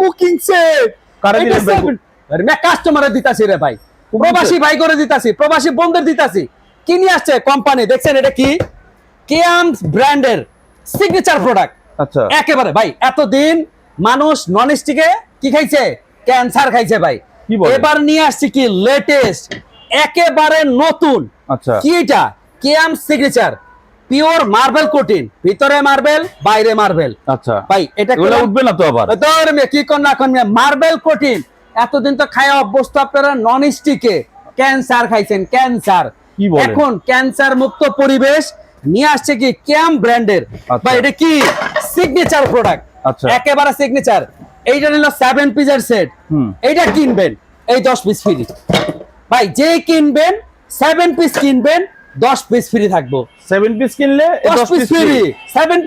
Cooking set? কাস্টমারে দিতাছি রে ভাই। প্রবাসী ভাই করে দিতাছি প্রবাসী বন্ধুদের দিতাছি। কি নিয়ে আসছে কোম্পানি দেখছেন এটা কি? কেয়ামস ব্র্যান্ডের সিগনেচার প্রোডাক্ট আচ্ছা। একেবারে ভাই এতদিন মানুষ নন স্টিকে কি খাইছে? ক্যান্সার খাইছে ভাই। এবার নিয়ে আসছি কি লেটেস্ট একেবারে নতুন। আচ্ছা। কি এটা? কেয়াম সিগনেচার পিওর মার্বেল কোটিন ভিতরে মার্বেল বাইরে মার্বেল। আচ্ছা। ভাই এটা উঠবে না তো আবার? কি কোন না কোন মার্বেল কোটিন এতদিন তো খায়া অভ্যস্ত আপনারা নন স্টিকে ক্যান্সার খাইছেন ক্যান্সার? এখন ক্যান্সার মুক্ত পরিবেশ নিয়ে আসছে কি ক্যাম ব্র্যান্ডের। আচ্ছা। ভাই এটা কি? সিগনেচার প্রোডাক্ট আচ্ছা। একেবারে সিগনেচার এইটা নিল সেভেন পিসের সেট হুম। এইটা কিনবেন এই দশ পিস ফ্রি ভাই যে কিনবেন সেভেন পিস কিনবেন দশ পিস ফ্রি থাকব। সেভেন পিস কিনলে দশ পিস ফ্রি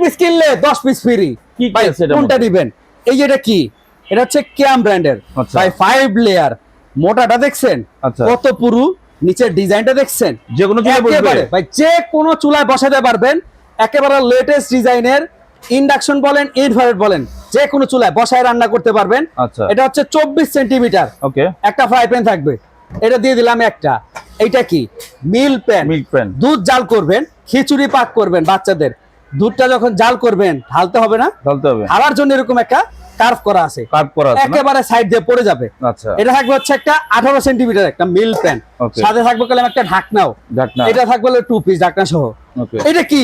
পিস কিনলে দশ পিস ফ্রি কি কি আছে এটার কোনটা দিবেন? এই যে এটা কি? এটা হচ্ছে ক্যাম ব্র্যান্ডের। আচ্ছা। ভাই লেয়ার মোটাটা দেখছেন? আচ্ছা। কত পুরু? নিচের ডিজাইনটা দেখছেন? যে কোনো চুলায় বসবে? ভাই যে কোনো চুলায় বসাতে পারবেন। একেবারে লেটেস্ট ডিজাইনের। ইন্ডাকশন বলেন ইনভার্টার বলেন যে কোনো চুলায় বসায় রান্না করতে পারবেন। আচ্ছা। এটা হচ্ছে চব্বিশ সেন্টিমিটার ওকে একটা ফ্রাই প্যান থাকবে। এটা দিয়ে দিলাম একটা। এটা কি? Milk pan. দুধ জাল করবেন খিচুড়ি পাক করবেন বাচ্চাদের। দুধটা যখন জাল করবেন ঢালতে হবে না? ঢালতে হবে। ঢালার জন্য এরকম একটা কার্ভ করা আছে। কাট করা আছে একেবারে সাইড দিয়ে পড়ে যাবে। আচ্ছা। এটা থাকবে হচ্ছে একটা আঠারো সেন্টিমিটার একটা মিল প্যান. সাথে থাকবে কলাম একটা ঢাকনাও। ঢাকনা। এটা থাকবে হলো টু পিস ঢাকনা সহ। ওকে। এটা কি?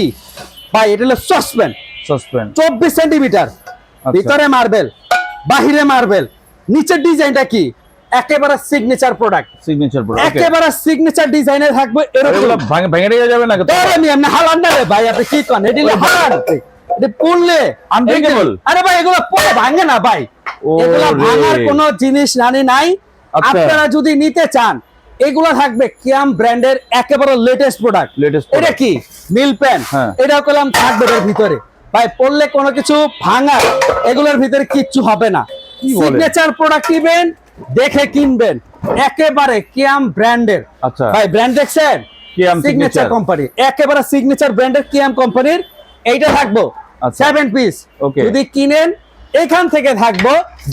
ভাই এটা হলো সসপ্যান সসপ্যান চব্বিশ সেন্টিমিটার। আচ্ছা। ভিতরে মার্বেল বাহিরে মার্বেল নিচের ডিজাইনটা কি? একেবারে সিগনেচার প্রোডাক্ট সিগনেচার প্রোডাক্ট একেবারে সিগনেচার ডিজাইনের থাকবে এরকম। ভাঙে যাবে না কিন্তু? আমি এমনি হালান না রে ভাই আপনি কি এটি হালান এটা পড়লে Unbreakable? আরে ভাই এগুলো পড়ে ভাঙে না ভাই। এগুলো ভাঙার কোনো জিনিস নানি নাই। আচ্ছা। আপনারা যদি নিতে চান এগুলো থাকবে কিয়াম ব্র্যান্ডের একেবারে লেটেস্ট প্রোডাক্ট Latest এটা কি? মিল প্যান হ্যাঁ। এটা কলাম থাকবে এর ভিতরে। ভাই পড়লে কোনো কিছু ভাঙা এগুলোর ভিতরে কিচ্ছু হবে না। সিগনেচার প্রোডাক্ট কিনবেন দেখে কিনবেন। একেবারে কিয়াম ব্র্যান্ডের আচ্ছা। ভাই ব্র্যান্ড দেখছেন? কিয়াম সিগনেচার কোম্পানি একেবারে সিগনেচার ব্র্যান্ডের কিয়াম কোম্পানির এইটা থাকব। আচ্ছা। Seven piece Okay. যদি কিনেন এখান থেকে থাকব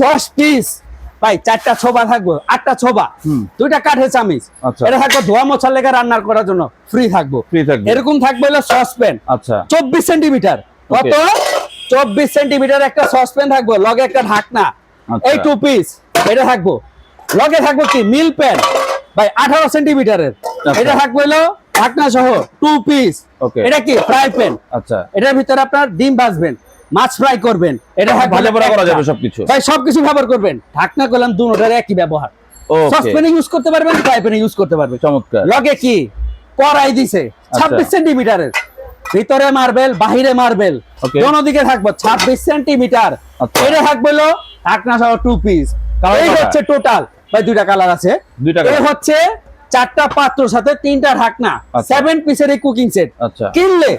দশ পিস ভাই চারটা ছোবা থাকব আটটা ছোবা। দুইটা কাঠের চামিচ। আচ্ছা। এটা থাকব ধোয়া মোছার লেগে রান্নার করার জন্য। ফ্রি থাকবে। এরকম থাকবে হলো সসপ্যান আচ্ছা। চব্বিশ সেন্টিমিটার কত? চব্বিশ সেন্টিমিটার একটা সসপ্যান থাকব। লগে একটা ঢাকনা। আচ্ছা। এই টু পিস এটা থাকব। লগে থাকব কি? মিল প্যান ভাই আঠারো সেন্টিমিটারের। আচ্ছা। এটা থাকবে হলো ঢাকনা সহ টু পিস এটা কি? ফ্রাই প্যান আচ্ছা। এটার ভিতরে আপনার ডিম ভাজবেন মাছ ফ্রাই করবেন। এটা থাকবে ভাজা পোড়া করা যাবে সবকিছু। ভাই সবকিছু ব্যবহার করবেন। ঢাকনা করলাম দুটোটার একই ব্যবহার। সসপ্যানে ইউজ করতে পারবেন ফ্রাই প্যানে ইউজ করতে পারবেন। চমৎকার। লগে কি? কড়াই দিছে ছাব্বিশ সেন্টিমিটারের। ভিতরে মার্বেল বাহিরে মার্বেল. দোনো দিকে থাকব ছাব্বিশ সেন্টিমিটার। আচ্ছা। এটা থাকবে ঢাকনা সহ টু পিস এই? হচ্ছে টোটাল ভাই দুইটা কালার আছে। দুইটা এই হচ্ছে চারটা পাত্রর সাথে তিনটা ঢাকনা। আচ্ছা। সেভেন পিসের এই কুকিং সেট আচ্ছা। কিনলে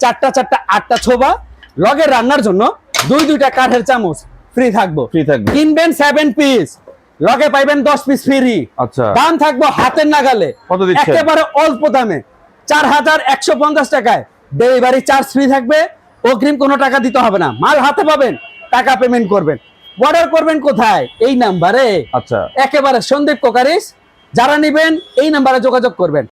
চারটা চারটা আটটা ছোবা। লগে রান্নার জন্য দুই দুইটা কাঠের চামচ ফ্রি থাকব। থাকবে। কিনবেন সেভেন পিস লগে পাইবেন দশ পিস ফ্রি আচ্ছা। দাম থাকব হাতের নাগালে? একেবারে অল্প দামে। চার হাজার একশো পঞ্চাশ টাকায়। ডেলিভারি চার্জ ফ্রি থাকবে। অগ্রিম কোনো টাকা দিতে হবে না। মাল হাতে পাবেন। টাকা পেমেন্ট করবেন। অর্ডার করবেন কোথায়? এই নাম্বারে আচ্ছা। একেবারে সন্দীপ কোকারিস যারা নেবেন এই নাম্বারে যোগাযোগ করবেন।